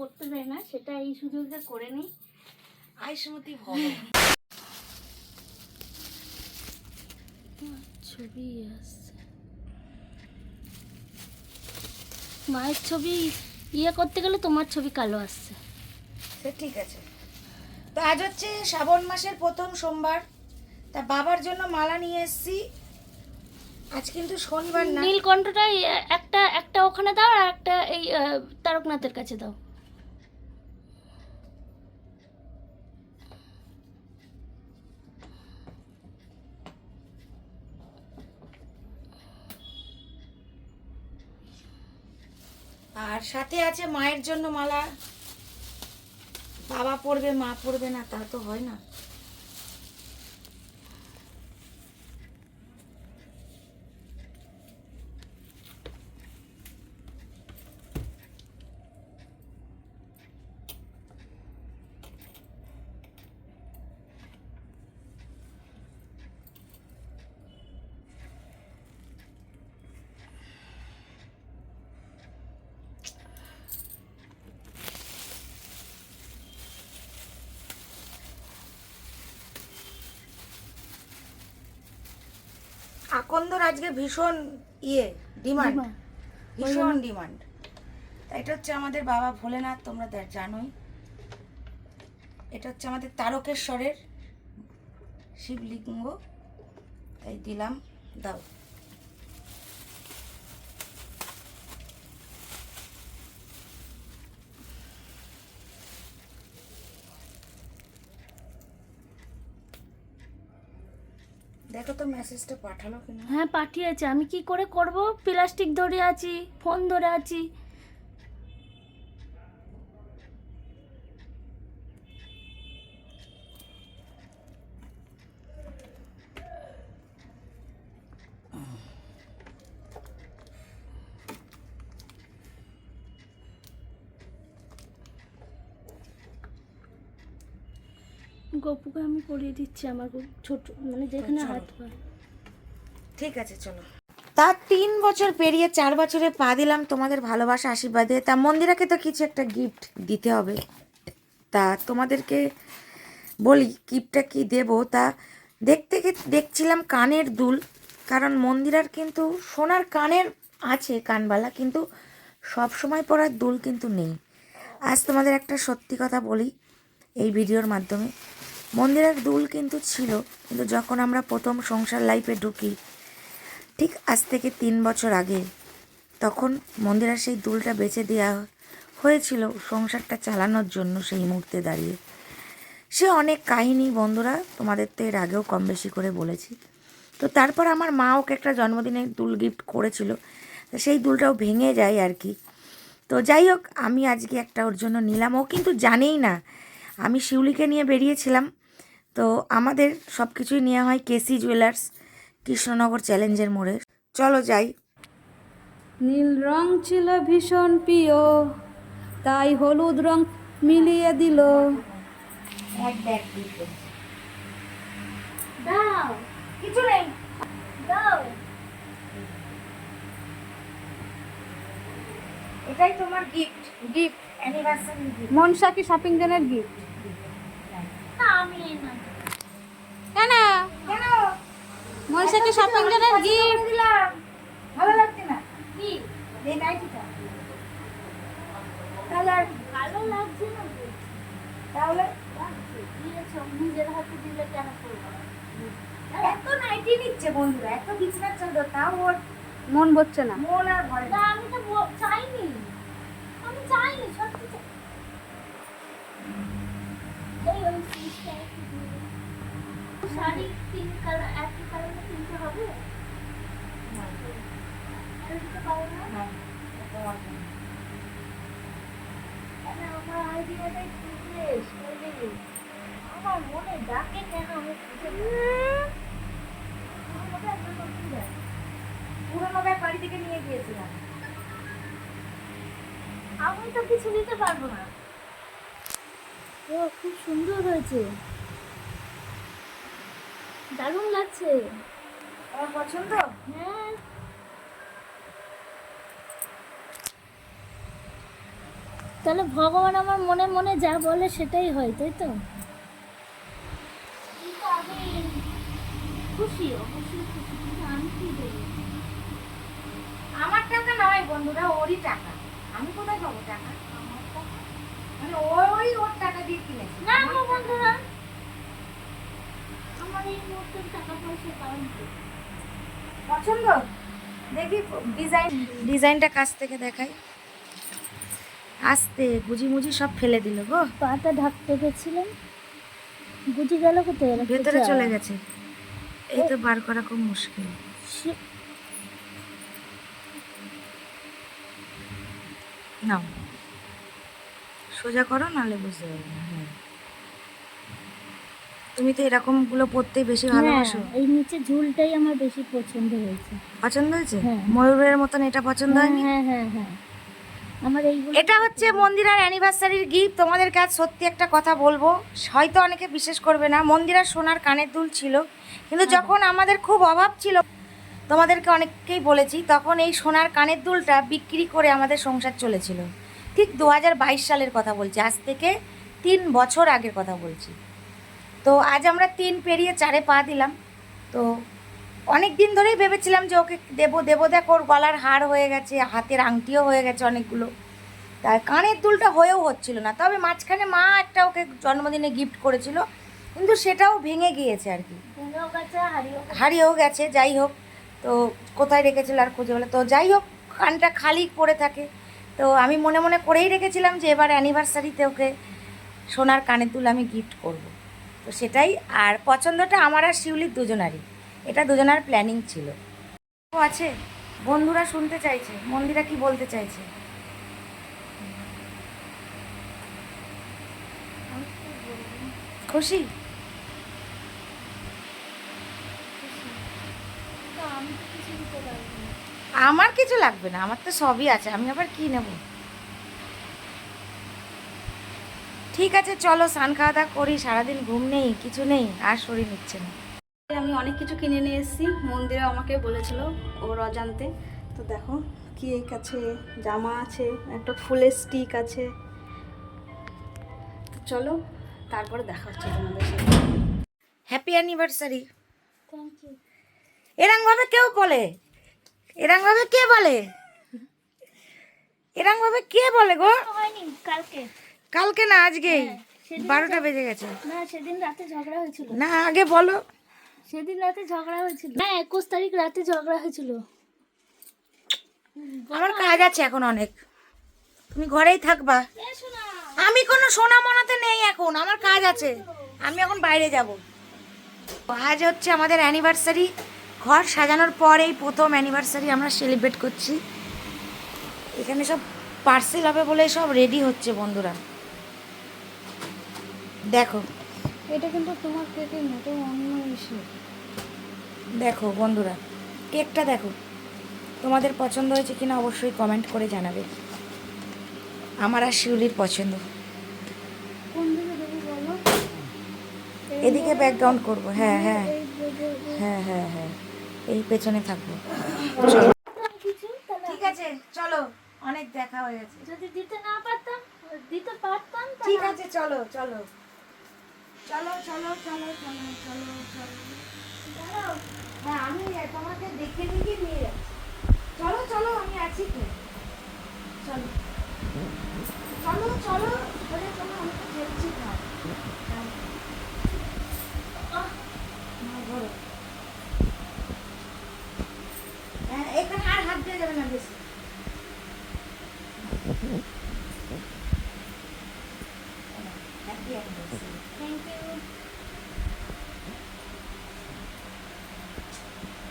করতে দেয় না সেটা এই সুযোগে করে নিই। আইসমতি ভালো ছবি আসছে। মায়ের ছবি ইয়ে করতে গেলে তোমার ছবি কালো আসছে। সে ঠিক আছে। তো আজ হচ্ছে শ্রাবণ মাসের প্রথম সোমবার। তা বাবার জন্য মালা নিয়ে এসেছি। আজ কিন্তু শনিবার না। নীলকণ্ঠটা একটা একটা ওখানে দাও আর একটা এই তারকনাথের কাছে দাও। আর সাথে আছে মায়ের জন্য মালা। বাবা পড়বে, মা পড়বে না, তা তো হয় না। আকন্দর আজকে ভীষণ ইয়ে ডিমান্ড। ভীষণ ডিমান্ড এটা হচ্ছে আমাদের বাবা ভোলেনাথ তোমরা জানোই। এটা হচ্ছে আমাদের তারকেশ্বরের শিবলিঙ্গ। তাই দিলাম দাও। দেখো মেসেজটা পাঠালো কিনা। হ্যাঁ পাঠিয়েছে। আমি কি করে করব? প্লাস্টিক ধরে আছি ফোন ধরে আছি। গপুকে আমি পরিয়ে দিচ্ছি আমার ছোট মানে যেখানে। হাত পা। ঠিক আছে চলো। তা তিন বছর পেরিয়ে চার বছরে পা দিলাম তোমাদের ভালোবাসা আশীর্বাদে। তা মন্দিরাকে তো কিছু একটা গিফট দিতে হবে। তা তোমাদেরকে বলি গিফটটা কি দেব? তা দেখতে দেখছিলাম কানের দুল কারণ মন্দিরার কিন্তু সোনার কানের আছে কানবালা কিন্তু সব সময় পরার দুল কিন্তু নেই। আজ তোমাদের একটা সত্যি কথা বলি এই ভিডিওর মাধ্যমে। মন্দিরের দুল কিন্তু ছিল, কিন্তু যখন আমরা প্রথম সংসার লাইফে ঢুকি, ঠিক আজ থেকে তিন বছর আগে, তখন মন্দিরের সেই দুলটা বেচে দেওয়া হয়েছিল সংসারটা চালানোর জন্য সেই মুহূর্তে দাঁড়িয়ে। সে অনেক কাহিনী বন্ধুরা তোমাদের তো এর আগেও কম বেশি করে বলেছি। তো তারপর আমার মা ওকে একটা জন্মদিনে দুল গিফট করেছিল সেই দুলটাও ভেঙে যায় আর কি। তো যাই হোক, আমি আজকে একটা ওর জন্য নিলাম। ও কিন্তু জানেই না, আমি শিউলিকে নিয়ে বেরিয়েছিলাম। তো আমাদের সব কিছুই নেওয়া হয় কেসি জুয়েলার্স কৃষ্ণনগর চ্যালেঞ্জের মোড়ে। চলো যাই। নীল রং ছিল ভীষণ প্রিয় তাই হলুদ রং মিলিয়ে দিল। এক ব্যাগ দিতে। দাও কিছু নেই। এটাই তোমার গিফট গিফট অ্যানিভার্সারি গিফট মনসা কি শপিং জেনের গিফট কেন? কেন? শপিং জেনের গিফট দিলাম। ভালো লাগছে না? কি? এই নাইটিটা। তাহলে ভালো লাগছে না তাহলে? দিয়েছ, নিজের হাতে দিলে কেন করব? এত নাইটি নিচ্ছে বন্ধুরা এত বিছনার চাদর তাও ওর মন বসছে না। মন আর ভরে না। আমি তো চাইনি। আমি চাইনি সত্যি এই শাড়ি পিঙ্ক কালার একই কালারে কিনতে হবে? পারো না? না, আমার আইডিয়াটাই ফ্রেশ আমার মনে ডাকে কেন আমি পুরোনো ব্যাগ বাড়ি থেকে নিয়ে গিয়েছিলাম। আমি তো কিছু নিতে পারব না। ও খুব সুন্দর হয়েছে। দারুণ লাগছে। আমার পছন্দ? হ্যাঁ। তাহলে ভগবান আমার মনে মনে যা বলে সেটাই হয় তাই তো? খুশি আমার টাকা নয় বন্ধুরা ওরই টাকা। আমি কোথায় পাবো টাকা? মানে ওই ওর টাকা দিয়ে কিনেছে। না গো বন্ধুরা। আমার এই মুহূর্তে টাকা পয়সা কারণ পছন্দ? দেখি ডিজাইন ডিজাইনটা কাছ থেকে দেখাই। আস্তে গুজি মুজি সব ফেলে দিল গো। পাটা ঢাকতে গেছিলাম। বুঝে গেল কোথায়? ভেতরে চলে গেছে। এই তো বার করা খুব মুশকিল। নাও। সোজা করো নাহলে বুঝতে পারবে না। হ্যাঁ। তুমি তো এরকমগুলো পড়তেই বেশি ভালোবাসো। হ্যাঁ, এই নিচে ঝুলটাই আমার বেশি পছন্দ হয়েছে। পছন্দ হয়েছে? হ্যাঁ। ময়ূরের মতন এটা পছন্দ হয়নি? হ্যাঁ হ্যাঁ হ্যাঁ। আমার এইগুলো এটা হচ্ছে মন্দিরার অ্যানিভার্সারির গিফট তোমাদের কাছে সত্যি একটা কথা বলব। হয়তো অনেকে বিশ্বাস করবে না মন্দিরার সোনার কানের দুল ছিল। কিন্তু যখন আমাদের খুব অভাব ছিল তোমাদেরকে অনেককেই বলেছি তখন এই সোনার কানের দুলটা বিক্রি করে আমাদের সংসার চলেছিল। ঠিক দু হাজার বাইশ সালের কথা বলছি আজ থেকে তিন বছর আগের কথা বলছি। তো আজ আমরা তিন পেরিয়ে চারে পা দিলাম। তো অনেক দিন ধরেই ভেবেছিলাম যে ওকে দেবো দেবো দেখ ওর গলার হার হয়ে গেছে হাতের আংটিও হয়ে গেছে অনেকগুলো। তার কানের দুলটা হয়েও হচ্ছিল না তবে মাঝখানে মা একটা ওকে জন্মদিনে গিফট করেছিল কিন্তু সেটাও ভেঙে গিয়েছে আর কি। হারিয়েও গেছে। হারিয়েও গেছে যাই হোক তো কোথায় রেখেছিল আর খুঁজে বলে তো যাই হোক কানটা খালি পড়ে থাকে। তো আমি মনে মনে করেই রেখেছিলাম যে এবার অ্যানিভার্সারিতে ওকে সোনার কানের দুল আমি গিফট করব। তো সেটাই, আর পছন্দটা আমার আর শিউলির দুজনারই। এটা দুজনার প্ল্যানিং ছিল। আছে, বন্ধুরা শুনতে চাইছে, মন্দিরা কি বলতে চাইছে? খুশি? আমি তো কিছু দিতে পারব না আমার কিছু লাগবে না আমার তো সবই আছে আমি আবার কি নেব? ঠিক আছে চলো স্নান খাওয়া দাওয়া করি সারাদিন ঘুম নেই কিছু নেই আর শরীর নিচ্ছে না। আমি অনেক কিছু কিনে নিয়ে এসেছি মন্দিরে আমাকে বলেছিল ওর অজান্তে তো দেখো কেক আছে জামা আছে একটা ফুলের স্টিক আছে। তো চলো তারপরে দেখা হচ্ছে তোমাদের সাথে। হ্যাপি অ্যানিভার্সারি থ্যাংক ইউ এরম ভাবে কেউ বলে? এরম ভাবে কে বলে? এরম ভাবে কে বলে গো? হয়নি কালকে। কালকে না আজকেই। হ্যাঁ, বারোটা বেজে গেছে। না সেদিন রাতে ঝগড়া হয়েছিল। না আগে বলো। সেদিন রাতে ঝগড়া হয়েছিল। না একুশ তারিখ রাতে ঝগড়া হয়েছিল। আমার কাজ আছে এখন অনেক। তুমি ঘরেই থাকবা। আমি কোনো সোনা মনাতে নেই এখন আমার কাজ আছে। আমি এখন বাইরে যাব। আজ হচ্ছে আমাদের অ্যানিভার্সারি ঘর সাজানোর পর এই প্রথম অ্যানিভার্সারি আমরা সেলিব্রেট করছি। এখানে সব পার্সেল হবে বলে সব রেডি হচ্ছে বন্ধুরা। দেখো। এটা কিন্তু তোমার কেকের মতো অন্য ইস্যু দেখো বন্ধুরা কেকটা দেখো। তোমাদের পছন্দ হয়েছে কিনা অবশ্যই কমেন্ট করে জানাবে। আমার আর শিউলির পছন্দ। এদিকে ব্যাকগ্রাউন্ড করব। হ্যাঁ হ্যাঁ। এই যে- যে- হ্যাঁ হ্যাঁ হ্যাঁ। এই পেছনে থাকব। চলো ঠিক আছে চলো অনেক দেখা হয়ে গেছে। যদি দিতে না পারতাম দিতে পারতাম ঠিক আছে চলো চলো। চলো চলো চলো চলো চলো চলো। হ্যাঁ আমি তোমাকে দেখে দেখে নিয়ে যাচ্ছি। চলো চলো আমি আছি তো চলো চলো। চলো চলো আমি তো খেলছি না আহ, না, ধরো। হ্যাঁ, এখানে আর হাত দিয়ে যাবে না বেশি Happy anniversary. Thank you.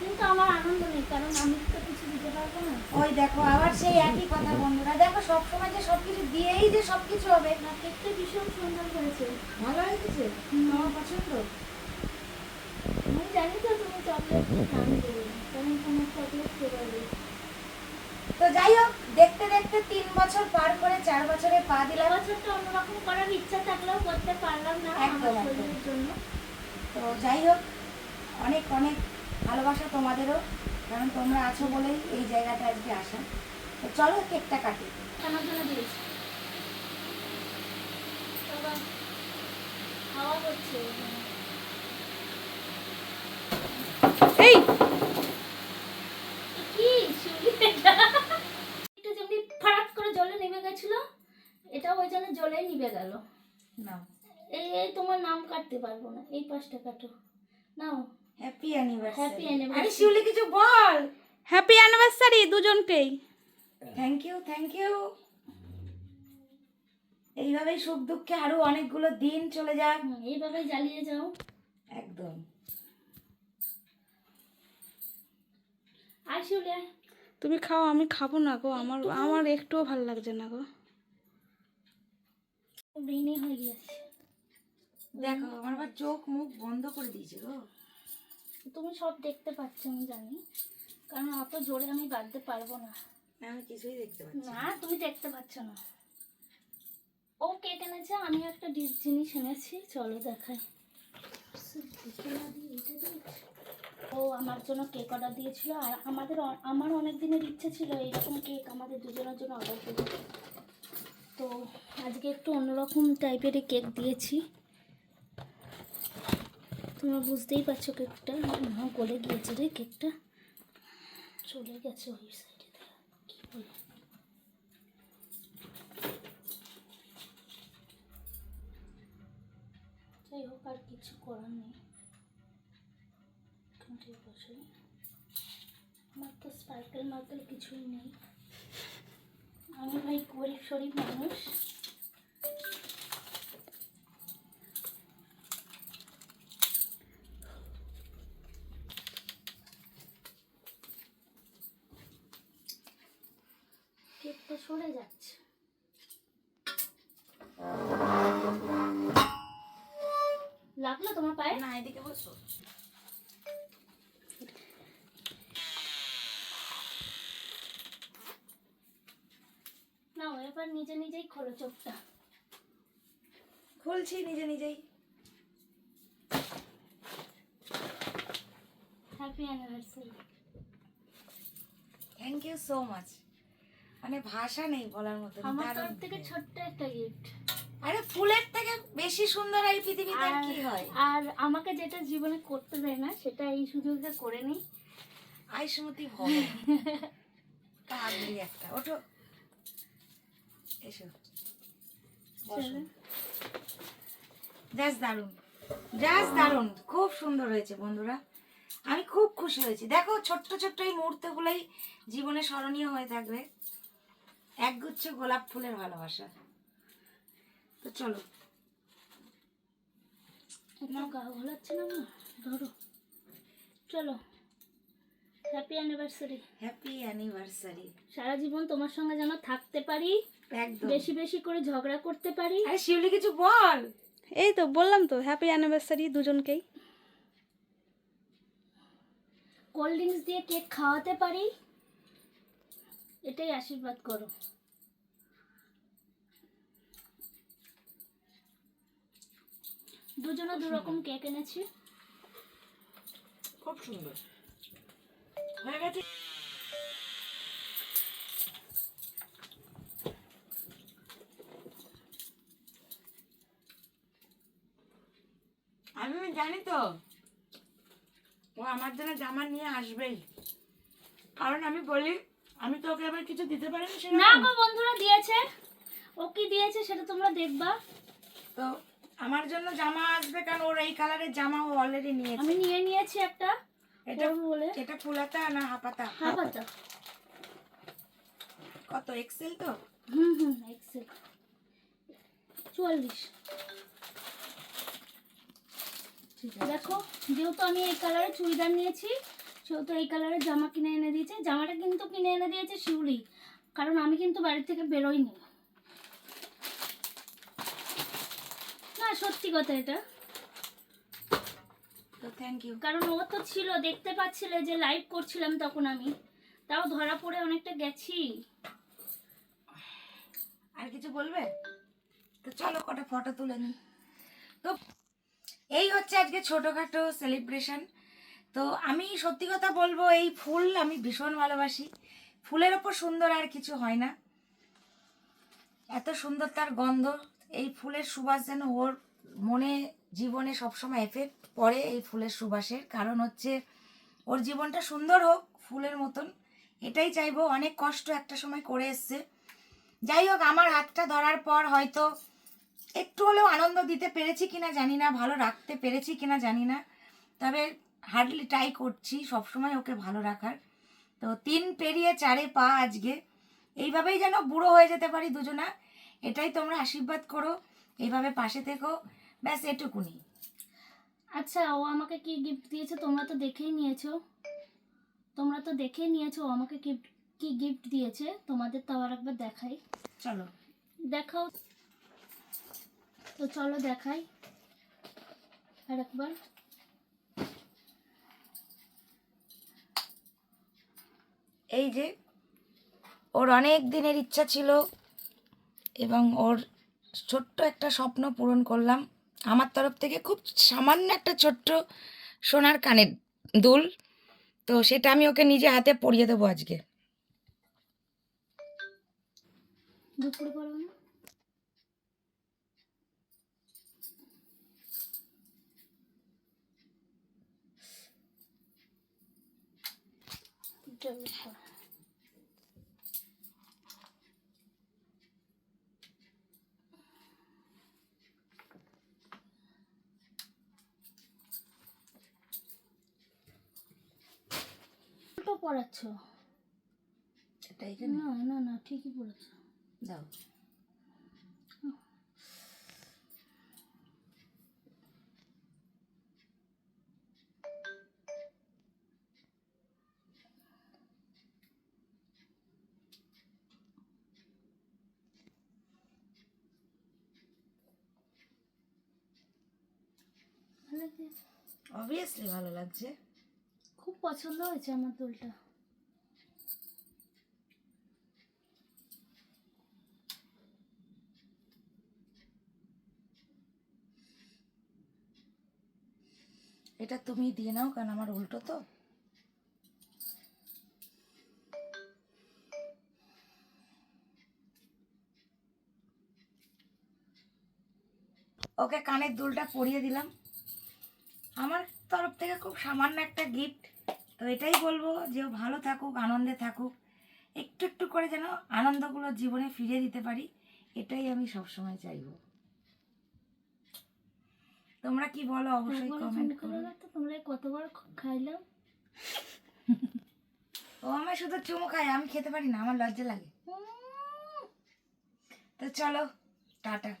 কিন্তু আমার আনন্দ নেই কারণ আমি তো কিছু দিতে পারব না ওই দেখো আবার সেই একই কথা বন্ধুরা দেখো সবসময় যে সবকিছু দিয়েই যে সবকিছু হবে না কেকটা ভীষণ সুন্দর করেছে ভালো হয়েছে আমার পছন্দ? আমি জানি তো তুমি চকলেট চকলেট তো যাই হোক দেখতে দেখতে তিন বছর পার করে চার বছরে পা দিলাম। বছরটা অন্যরকম করার ইচ্ছা থাকলেও করতে পারলাম না একদম, জন্য। তো যাই হোক অনেক অনেক ভালোবাসা তোমাদেরও কারণ তোমরা আছো বলেই এই জায়গাটা আজকে আসা। তো চলো কেকটা কাটি। আমার জন্য দিয়েছি? খাওয়া হচ্ছে এই! কি শিউলি এটা? একটু যেমনি ফারাক করে জলে নেমে গেছিল এটা ওই জন্য জলেই নিভে গেল। না। এই এই তোমার নাম কাটতে পারব না এই পাশটা কাটো। নাও। Happy anniversary Happy anniversary. আরে শিউলি কিছু বল। হ্যাপি অ্যানিভার্সারি দুজনকেই। থ্যাংক ইউ থ্যাংক ইউ এইভাবেই সুখ দুঃখে আরও অনেকগুলো দিন চলে যাক এইভাবে জ্বালিয়ে যাও। একদম। আয়। তুমি খাও আমি খাব না গো আমার আমার একটুও ভালো লাগছে না গো। হয়ে গেছে দেখো আমার আবার চোখ মুখ বন্ধ করে দিয়েছে গো। তুমি সব দেখতে পাচ্ছ আমি জানি। কারণ অত জোরে আমি বাঁধতে পারব না। আমি কিছুই দেখতে পাচ্ছি। না। তুমি দেখতে পাচ্ছ না। ও কেক এনেছে আমি একটা জিনিস এনেছি, চলো দেখাই। ও আমার জন্য কেক অর্ডার দিয়েছিল, আর আমাদের আমার অনেক দিনের ইচ্ছে ছিল এইরকম কেক আমাদের দুজনের জন্য অর্ডার করব তো আজকে একটু অন্যরকম টাইপেরই কেক দিয়েছি। তোমরা বুঝতেই পারছ কেকটা গলে গিয়েছে রে কেকটা চলে গেছে ওই সাইডে কি বলে। যাই হোক, আর কিছু করার নেই। এখানটায় বসে আমার তো স্পার্কেল মার্কেল কিছুই নেই। আমি ভাই গরিব শরীফ মানুষ। কেকটা সরে যাচ্ছে লাগল তোমার পায়ে? না এদিকে বসো। না এবার নিজে নিজেই খোলো চোখটা। খুলছি নিজে নিজেই। Happy anniversary thank you so much মানে ভাষা নেই বলার মতো আমার তরফ থেকে ছোট্ট একটা গিফট আরে ফুলের থেকে বেশি সুন্দর এই পৃথিবীতে আর কি হয়? আর আমাকে যেটা জীবনে করতে দেয় না সেটা এই সুযোগে করে নিই। আয়ুষ্মতি ভব কাগলি একটা ওঠো। এসো। জাস্ট দারুণ। জাস্ট দারুণ। খুব সুন্দর হয়েছে বন্ধুরা। আমি খুব খুশি হয়েছি। দেখো ছোট্ট ছোট্ট এই মুহূর্তগুলোই জীবনে স্মরণীয় হয়ে থাকবে। একগুচ্ছ গোলাপ ফুলের ভালোবাসা। তো চলো। গা ঘোলাচ্ছে না ধরো। চলো। হ্যাপি অ্যানিভার্সারি হ্যাপি অ্যানিভার্সারি সারা জীবন তোমার সঙ্গে যেন থাকতে পারি একদম। বেশি বেশি করে ঝগড়া করতে পারি। আরে শিউলি কিছু বল। এই তো বললাম তো হ্যাপি অ্যানিভার্সারি দুজনকেই। কোল্ড ড্রিঙ্কস দিয়ে কেক খাওয়াতে পারি এটাই আশীর্বাদ করো। দুজনে দু রকম কেক এনেছি। খুব সুন্দর। হয়ে গেছে? আমি জানি তো। ও আমার জন্য জামা নিয়ে আসবেই। কারণ আমি বলি আমি তো ওকে আবার কিছু দিতে পারি না। গো বন্ধুরা দিয়েছে। ও কি দিয়েছে সেটা তোমরা দেখবা। তো আমার জন্য জামা আসবে কারণ ওর এই কালারের জামা ও অলরেডি নিয়েছে। আমি নিয়ে নিয়েছি একটা এটা বলে। এটা ফুলাতা না হাপাতা? হ্যাঁ পাতা কত এক্সেল তো? হুম হুম এক্সেল চুয়াল্লিশ। দেখো যেহেতু আমি এই কালারের চুড়িদার নিয়েছি সেহেতু এই কালারের জামা কিনে এনে দিয়েছে। জামাটা কিন্তু কিনে এনে দিয়েছে শিউলি কারণ আমি কিন্তু বাড়ি থেকে বেরোইনি। না সত্যি কথা এটা। তো থ্যাংক ইউ কারণ ও তো ছিল দেখতে পাচ্ছিলে যে লাইভ করছিলাম তখন আমি। তাও ধরা পড়ে অনেকটা গেছি। আর কিছু বলবে? তো চলো কটা ফটো তুলে নিই। তো এই হচ্ছে আজকে ছোটোখাটো সেলিব্রেশন তো আমি সত্যি কথা বলব এই ফুল আমি ভীষণ ভালোবাসি। ফুলের ওপর সুন্দর আর কিছু হয় না। এত সুন্দর তার গন্ধ। এই ফুলের সুবাস যেন ওর মনে, জীবনে সবসময় এফেক্ট পড়ে এই ফুলের সুবাসের। কারণ হচ্ছে, ওর জীবনটা সুন্দর হোক ফুলের মতন, এটাই চাইব। অনেক কষ্ট একটা সময় করে এসছে। যাই হোক, আমার হাতটা ধরার পর হয়তো একটু হলেও আনন্দ দিতে পেরেছি কিনা জানি না, ভালো রাখতে পেরেছি কিনা জানি না। তবে হার্ডলি ট্রাই করছি, সবসময় ওকে ভালো রাখার। তো তিন পেরিয়ে চারে পা আজকে। এইভাবেই যেন বুড়ো হয়ে যেতে পারি দুজনা। এটাই তোমরা আশীর্বাদ করো এইভাবে পাশে থেকো ব্যাস এটুকুনি। আচ্ছা ও আমাকে কি গিফট দিয়েছে তোমরা তো দেখেই নিয়েছো। তোমরা তো দেখেই নিয়েছো ও আমাকে গিফট কি গিফট দিয়েছে তোমাদের তো আবার একবার দেখাই। চলো। দেখাও। তো চলো দেখাই। আর একবার এই যে ওর অনেক দিনের ইচ্ছা ছিল এবং ওর ছোট্ট একটা স্বপ্ন পূরণ করলাম। আমার তরফ থেকে খুব সামান্য একটা ছোট্ট সোনার কানের দুল। তো সেটা আমি ওকে নিজে হাতে পরিয়ে দেবো আজকে। দুপুরে পড়বে না চলো, পড়ো। উল্টো পড়াচ্ছ? এটা এখানে না না না ঠিকই পড়েছ দাও। অবভিয়াসলি ভালো লাগছে। খুব পছন্দ হয়েছে আমার দোলটা। এটা তুমি দিয়ে নাও, কারণ আমার উল্টো তো। ওকে কানের দুলটা পরিয়ে দিলাম। আমার তরফ থেকে খুব সামান্য একটা গিফট তো এটাই বলব যে ও ভালো থাকুক, আনন্দে থাকুক। একটু একটু করে যেন আনন্দগুলো জীবনে ফিরিয়ে দিতে পারি, এটাই আমি সবসময় চাইব। তোমরা কি বলো? অবশ্যই কমেন্ট করো। তোমরা কতবার খাইলাম। ও আমার শুধু চুমু খাই আমি খেতে পারি না আমার লজ্জা লাগে। তো চলো টাটা।